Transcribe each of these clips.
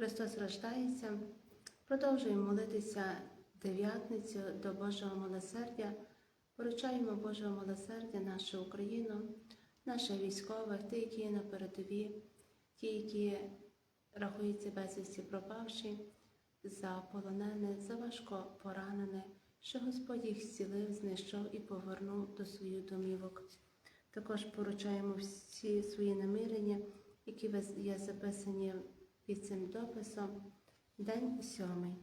Христос рождається. Продовжуємо молитися дев'ятницю до Божого милосердя. Поручаємо Божого милосердя нашу Україну, наших військових, ті, які є на передовій, ті, які рахуються безвісті пропавші, за полонене, за важко поранене, що Господь їх зцілив, знайшов і повернув до своїх домівок. Також поручаємо всі свої намірення, які є записані під цим дописом. День сьомий.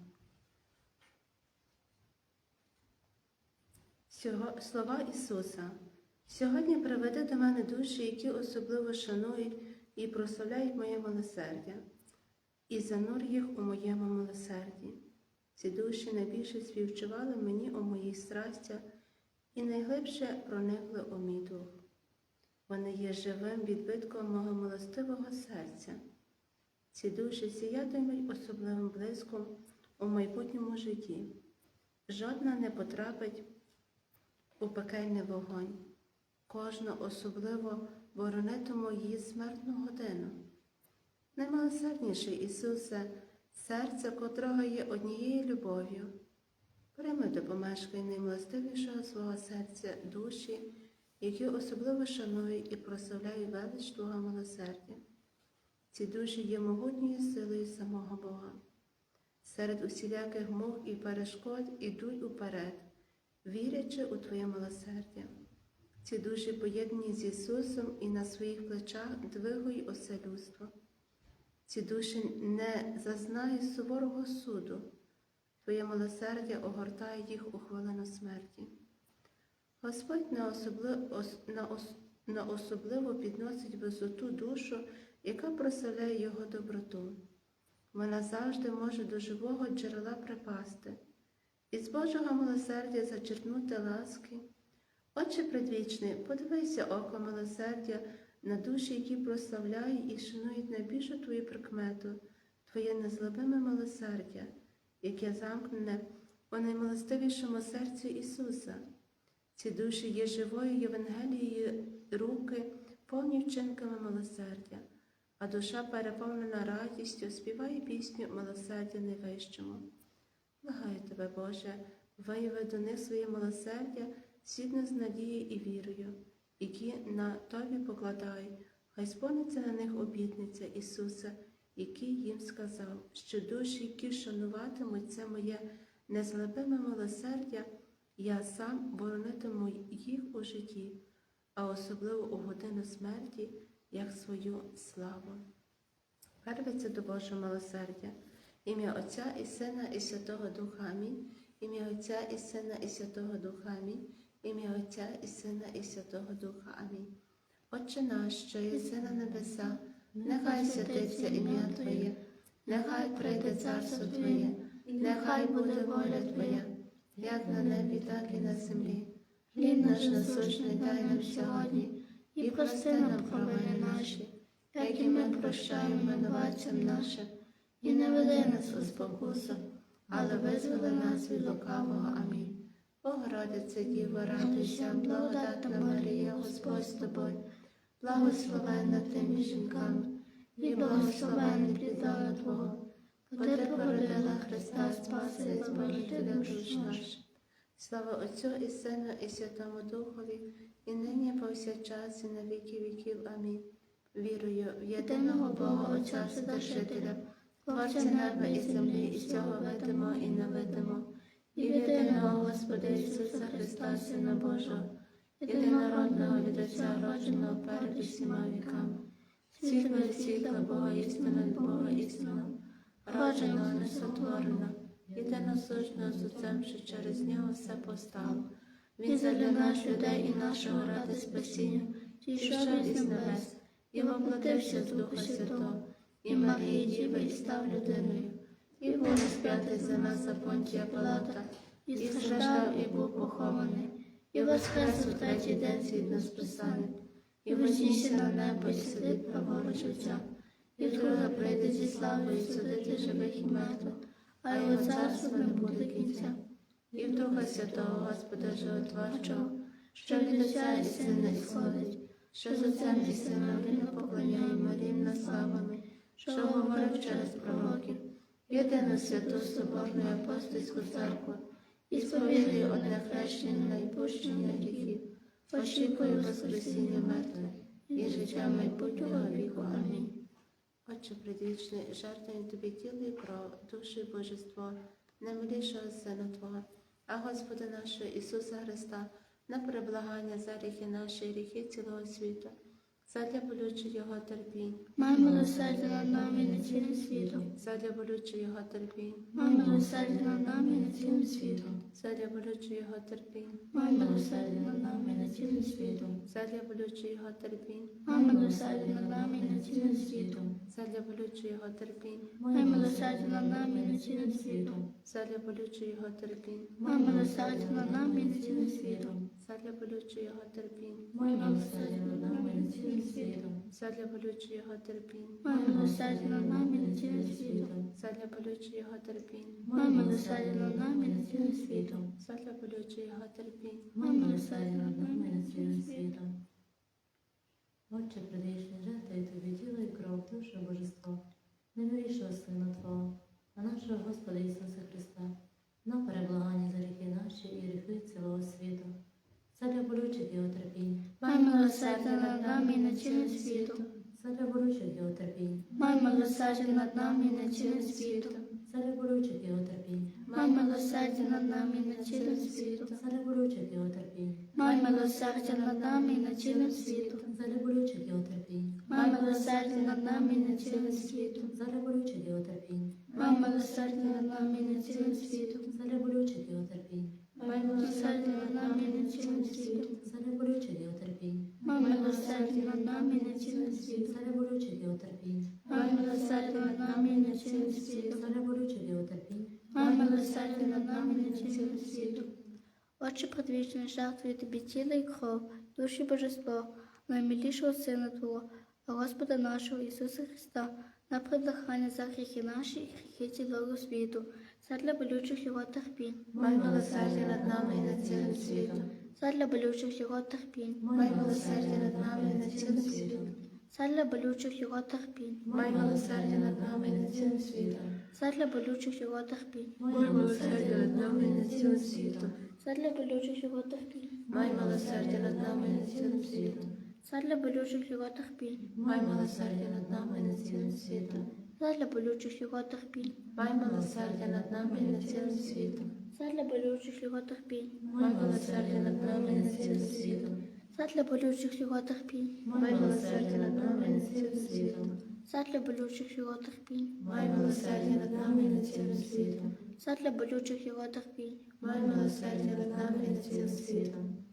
Слова Ісуса. Сьогодні приведи до мене душі, які особливо шанують і прославляють моє милосердя, і занур їх у моєму милосерді. Ці душі найбільше співчували мені у моїх страстях і найглибше проникли у мій дух. Вони є живим відбитком мого милостивого серця. Ці душі сіятимуть особливим блиском у майбутньому житті. Жодна не потрапить у пекельний вогонь. Кожна особливо боронитиму її смертну годину. Наймилосердніший Ісусе, серце котрого є однією любов'ю. Прийми до помешкання наймилостивішого свого серця душі, які особливо шанують і прославляють велич Твого милосердя. Ці душі є могутньою силою самого Бога. Серед усіляких мук і перешкод ідуть уперед, вірячи у Твоє милосердя. Ці душі поєднані з Ісусом і на своїх плечах двигують усе людство. Ці душі не зазнають суворого суду. Твоє милосердя огортає їх у хвилину смерті. Господь на особливо, на, ос, на особливо підносить висоту душу, яка прославляє Його доброту. Вона завжди може до живого джерела припасти, і з Божого милосердя зачерпнути ласки. Отче предвічний, подивися око милосердя на душі, які прославляють і шанують найбільшу твою прикмету, Твоє незлобиме милосердя, яке замкнене у наймилостивішому серці Ісуса. Ці душі є живою Євангелією руки, повні вчинками милосердя, а душа, переповнена радістю, співає пісню милосердя найвищому. Благаю тебе, Боже, вияви до них своє милосердя, згідно з надією і вірою, які на Тобі покладають, хай сповниться на них обітниця Ісуса, який їм сказав, що душі, які шануватимуть це моє незлебиме милосердя, я сам боронитиму їх у житті, а особливо у годину смерті, як свою славу. Первиться до Божого милосердя, ім'я Отця і Сина, і Святого Духа. Амінь, ім'я Отця і Сина, і Святого Духа. Амінь, ім'я Отця і Сина, і Святого Духа. Амінь. Отче наш, що єси на небеса, нехай святиться ім'я Твоє, нехай прийде царство Твоє, нехай буде воля Твоя, як на небі, так і на землі. Хліб наш насущний дай нам сьогодні, і прости нам провини наші, як і ми прощаємо винуватцям нашим, і не веди нас у спокусу, але визволи нас від лукавого. Амінь. Богородице Діво, радуйся, благодатна Марія, Господь з тобою, благословенна ти між жінками, і благословенний плідала Твого, бо ти породила Христа Спаси і Збавителя душ наших. Слава Отцю і Сину, і Святому Духові, і нині і повсякчас, і на віки віків. Амінь. Вірую в єдиного Бога Отця Вседержителя, Творця неба і землі, і всього видимо і невидимо, і в єдиного Господа Ісуса Христа, Сина Божого, єдинородного від Отця, родженого перед усіма віками, світло від світла Бога, істина від Бога, істина, родженого, несотвореного, єдиносущного з Отцем, що через нього все постало. Він задля нас людей і нашого ради спасіння, зійшов із небес, і воплотився з Духа Святого, і Марії Діви, і став людиною, і був розп'ятий за нас за понтія Пилата, і страждав, і був похований, і воскрес у третій день згідно з Писанням, і вознісся на небо, і сидить праворуч Отця, і вдруге прийде зі славою судити живих і мертвих, а його царство не буде кінця. І в Духа Святого Господа Животворчого, що від Отця і Сина сходить, що з Отцем і Сином він поклоняємо рівно славами, що говорив через пророків, єдину святу Соборну апостольську церкву, і сповідую одне хрещення на відпущення гріхів, очікую Воскресіння мертвих і життя майбутнього віку. Амінь. Отче предвічний, жертвую тобі тіло і кров, душу і божество, наймилішого Сина Твого, а Господа нашого Ісуса Христа, на переблагання за гріхи наші гріхи цілого світу, задля болючого Його терпінь, Май милосердя над нами і над цілим світом. задля болючого Його терпінь, Май милосердя над нами і над цілим світом. задля болючого Його терпінь, Май милосердя над нами і над цілим світом. задля болючого Його терпінь, Май милосердя над нами і над цілим світом. задля болючого Його терпінь, Май милосердя над нами і над цілим світом. задля болючого Його терпінь, Май милосердя над нами і над цілим світом. задля болючого Його терпінь, Май милосердя задля болючого Його терпінь, Май милосердя над нами і над цілим світом. задля болючого Його терпінь, Май милосердя над нами і над цілим світом. задля болючого Його терпінь, Май милосердя над нами і над цілим світом. Отче предвічний, жертвуй тобі тіло і кров, душу божество, немилішого Сина Твого, а нашого Господа Ісуса Христа, на переблагання за гріхи наші і гріхи цілого світу, задля болючих його терпінь, Май милосердя над нами і над цілим світом. задля болючих його терпінь, Май милосердя над нами і над цілим світом. задля болючих його терпінь, Май милосердя над нами і над цілим світом. задля болючих його терпінь, Май милосердя над нами і над цілим світом. задля болючих його терпінь, Май милосердя над нами і над цілим світом. задля болючих його терпінь, Май милосердя над нами і над цілим світом. задля болючих його терпінь, Май милосердя над нами і над цілим світом. задля болючих його терпінь, Май милосердя над нами і над цілим світом. задля болючих його терпінь, Май милосердя над нами і над цілим світом. задля болючих його терпінь. Май милосердя над нами і над цілим світом. Отче предвічний, жертвую тобі тіло і кров, душі божество, наймилішого Сина Твого, Господа нашого Ісуса Христа, на приблагання за наші і гріхи цілого світу, задля болючих його терпінь, май милосердя над нами і над цілим світом, задля болючих його терпінь, май милосердя над нами і над цілим світом, задля болючих його терпінь, май милосердя над нами і над цілим світом, задля болючих його терпінь, май милосердя над нами і над цілим світом, задля болючих його терпінь, май милосердя над нами і над цілим світом, задля болючих його терпінь, май милосердя над нами і над цілим світом, задля болючих його терпінь. май милосердя над нами і над цілим світом, Задля болючих його терпінь, май милосердя над нами і над цілим світом, задля болючих його терпінь, май милосердя над нами і над цілим світом, задля болючих його терпінь, май милосердя над нами і над цілим світом, задля болючих його терпінь. май милосердя над нами і над цілим світом.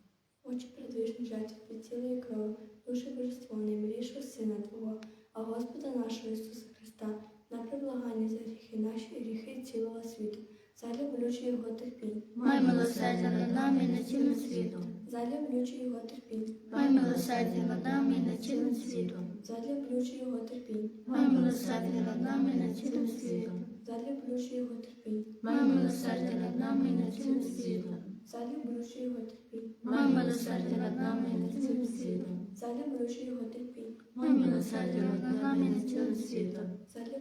Отче предвічний жертв від тіла і кров, душі божество наймилішого Сина Твого, а Господа нашого Ісуса Христа, на приблагання за гріхи наші і гріхи цілого світу, задля болючого його терпінь, Май милосердя над нами і над цілим світом, задля болючого його терпінь, май милосердя над нами і над цілим світом, задля болючого його терпінь, май милосердя над нами і над цілим світом, задля болючого його терпінь, май милосердя над нами і над цілим світом, задля болючого його терпінь, май милосердя над нами і над цілим світом, болючого його терпінь, май милосердя над нами і над цілим світом,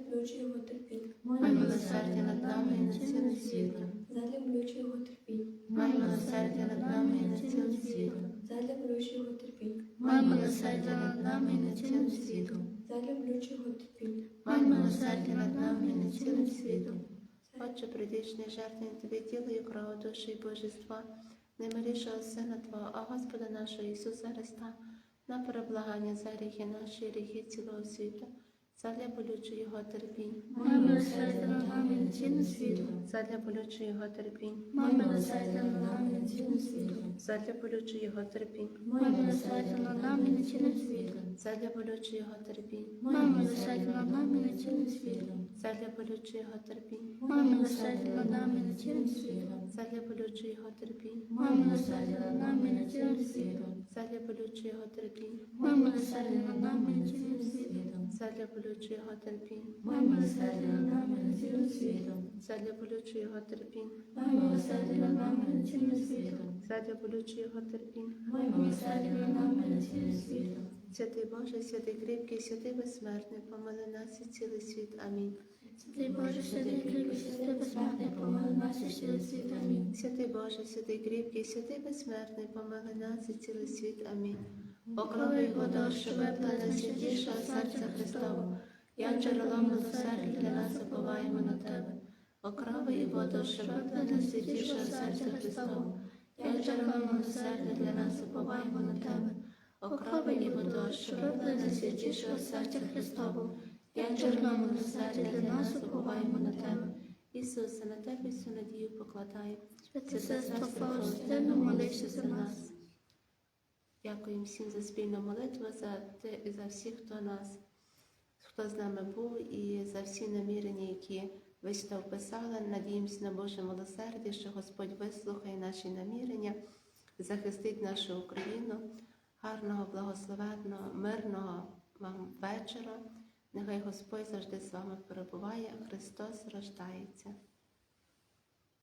болючого його терпінь, Май милосердя над нами і над цілим світом, болючого його терпінь, май милосердя над нами і над цілим світом, болючого його терпінь, май милосердя над нами і над цілим світом, болючого його терпінь, май милосердя над нами і над цілим світом. Отче предвічний жертвуємо тобі тіло і кров, душі і божества, немилішого Сина Твого, а Господа нашого Ісуса Христа, на переблагання за гріхи наші гріхи цілого світу, задля болючого Його терпінь, і над цілим світом. задля болючого Його терпінь, задля болючого Його терпінь, нами задля болючого Його терпінь, нами. Задля болючого Його терпінь, Май милосердя над нами і над цілим світом. задля болючого Його терпінь, Май милосердя над нами і над цілим світом. задля болючого Його терпінь, милосердя над нами і над цілим світом. задля болючого Його терпінь, милосердя над нами і над цілим світом. задля болючого Його терпінь, милосердя над нами і над цілим світом. задля болючого Його терпінь, милосердя над нами і над цілим світом. Святий Боже, святий кріпкий, святий безсмертний, помили нас і цілий світ. Амінь. Святий Боже, святий кріпкий, святий безсмертний, помилуй нас і цілий світ. Амінь. Святий Боже, святий кріпкий, святий безсмертний, помили нас і цілий світ. Амінь. Окрови вода, що виплене святішого серця Христового, я джерелом милосердя для нас уповаємо на Тебе. Окрови і воду, що виплене святішого серця Христового, я джерелом милосердя для нас уповаємо на Тебе. Окрови і воду, що виплене святішого серця Христового, я джерелом милосердя для нас уповаємо на Тебе. Ісусе, на Тебе всю надію покладаю. Святе сестро Фаустину, молися за нас. Дякуємо всім за спільну молитву, за те і за всіх, хто нас, хто з нами був, і за всі намірення, які ви сюди вписали. Надіємося на Боже милосердя, що Господь вислухає наші намірення, захистить нашу Україну. Гарного, благословенного, мирного вам вечора. Нехай Господь завжди з вами перебуває, Христос рождається.